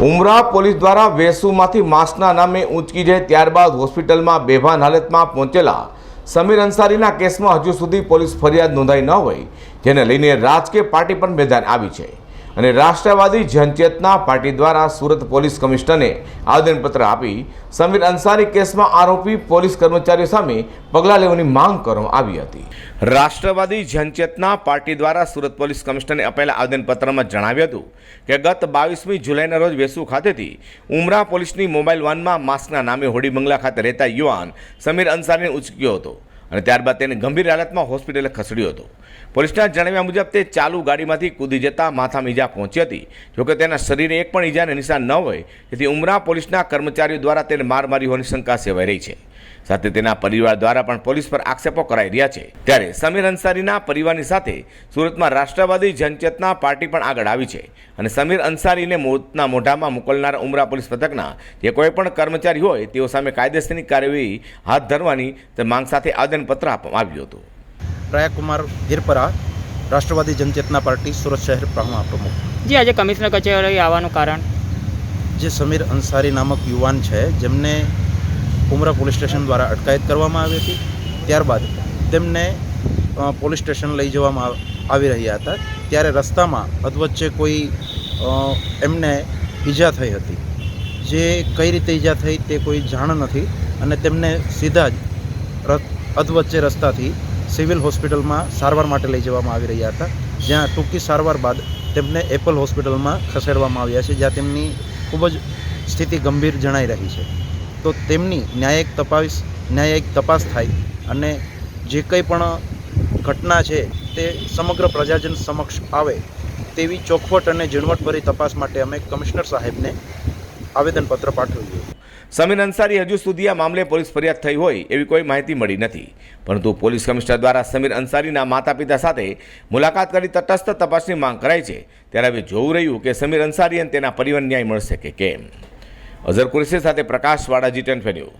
ઉમરા police દ્વારા વેસુમાંથી માસ્કના નામે ઊંચકી જાય ત્યારબાદ હોસ્પિટલમાં બેભાન હાલતમાં પહોંચેલા સમીર અંસારીના કેસમાં હજુ સુધી પોલીસ ફરિયાદ નોંધાઈ ન હોય, જેને લઈને રાજકીય પાર્ટી પણ મેદાન આવી છે. અને રાષ્ટ્રવાદી જનચેતના પાર્ટી દ્વારા સુરત પોલીસ કમિશનરને આવેદનપત્ર આપી સમીર અંસારી કેસમાં આરોપી પોલીસ કર્મચારીઓ સામે પગલાં લેવાની માંગ કરવામાં આવી હતી. રાષ્ટ્રવાદી જનચેતના પાર્ટી દ્વારા સુરત પોલીસ કમિશનરને અપાયેલા આવેદનપત્રમાં જણાવ્યું હતું કે ગત બાવીસમી જુલાઈના રોજ વેસુ ખાતેથી ઉમરા પોલીસની મોબાઈલ વાનમાં માસ્કના નામે હોડી બંગલા ખાતે રહેતા યુવાન સમીર અંસારીને ઉચક્યો હતો. અને ત્યારબાદ તેને ગંભીર હાલતમાં હોસ્પિટલે ખસેડ્યો હતો. પોલીસના જણાવ્યા મુજબ તે ચાલુ ગાડીમાંથી કૂદી જતા માથામાં ઈજા પહોંચી હતી. જોકે તેના શરીરે એક પણ ઈજાને નિશાન ન હોય, તેથી ઉમરા પોલીસના કર્મચારીઓ દ્વારા તેને માર મારી હોવાની શંકા સેવાઈ રહી છે. સાથે તેના પરિવાર દ્વારા પણ પોલીસ પર આક્ષેપો કરાઈ રહ્યા છે. ત્યારે સમીર અંસારીના પરિવારની સાથે સુરતમાં રાષ્ટ્રવાદી જનચેતના પાર્ટી પણ આગળ આવી છે અને સમીર અંસારીને મોતના મોઢામાં મોકલનાર ઉમરા પોલીસ પથકના જે કોઈ પણ કર્મચારી હોય તેઓ સામે કાયદેસરની કાર્યવાહી હાથ ધરવાની માંગ સાથે આવેદનપત્ર આપવામાં આવ્યું હતું. પ્રયાગ ગીરપરા હિરપરા રાષ્ટ્રવાદી જનચેતના પાર્ટી સુરત શહેર પ્રમુખ. જી આજે કમિશનર કચેરી આવવાનું કારણ? જે સમીર અંસારી નામક યુવાન છે જેમને ઉમરા પોલીસ સ્ટેશન દ્વારા અટકાયત કરવામાં આવી હતી. ત્યારબાદ તેમને પોલીસ સ્ટેશન લઈ જવામાં આવી રહ્યા હતા. ત્યારે રસ્તામાં અધવચ્ચે કોઈ એમને ઈજા થઈ હતી. જે કઈ રીતે ઈજા થઈ તે કોઈ જાણ નથી અને તેમને સીધા જ અધવચ્ચે રસ્તાથી સિવિલ હોસ્પિટલમાં સારવાર માટે લઈ જવામાં આવી રહ્યા હતા. જ્યાં ટૂંકી સારવાર બાદ તેમને એપલ હોસ્પિટલમાં ખસેડવામાં આવ્યા છે, જ્યાં તેમની ખૂબ જ સ્થિતિ ગંભીર જણાઈ રહી છે. તો તેમની ન્યાયિક તપાસ ન્યાયિક તપાસ થાય અને જે કંઈ પણ ઘટના છે તે સમગ્ર પ્રજાજન સમક્ષ આવે તેવી ચોખવટ અને ઝીણવટભરી તપાસ માટે અમે કમિશનર સાહેબને આવેદનપત્ર પાઠવ્યું સમીર અંસારી હજુ સુધી આ મામલે પોલીસ ફરિયાદ થઈ હોય એવી કોઈ માહિતી મળી નથી. પરંતુ પોલીસ કમિશનર દ્વારા સમીર અંસારીના માતા પિતા સાથે મુલાકાત કરી તટસ્થ તપાસની માંગ કરાઈ છે. ત્યારે હવે જોવું રહ્યું કે સમીર અંસારી અને તેના પરિવાર ન્યાય મળશે કે કેમ. અઝર કુરેશી સાથે પ્રકાશ વાડા જી ટેન ફેન્યુ.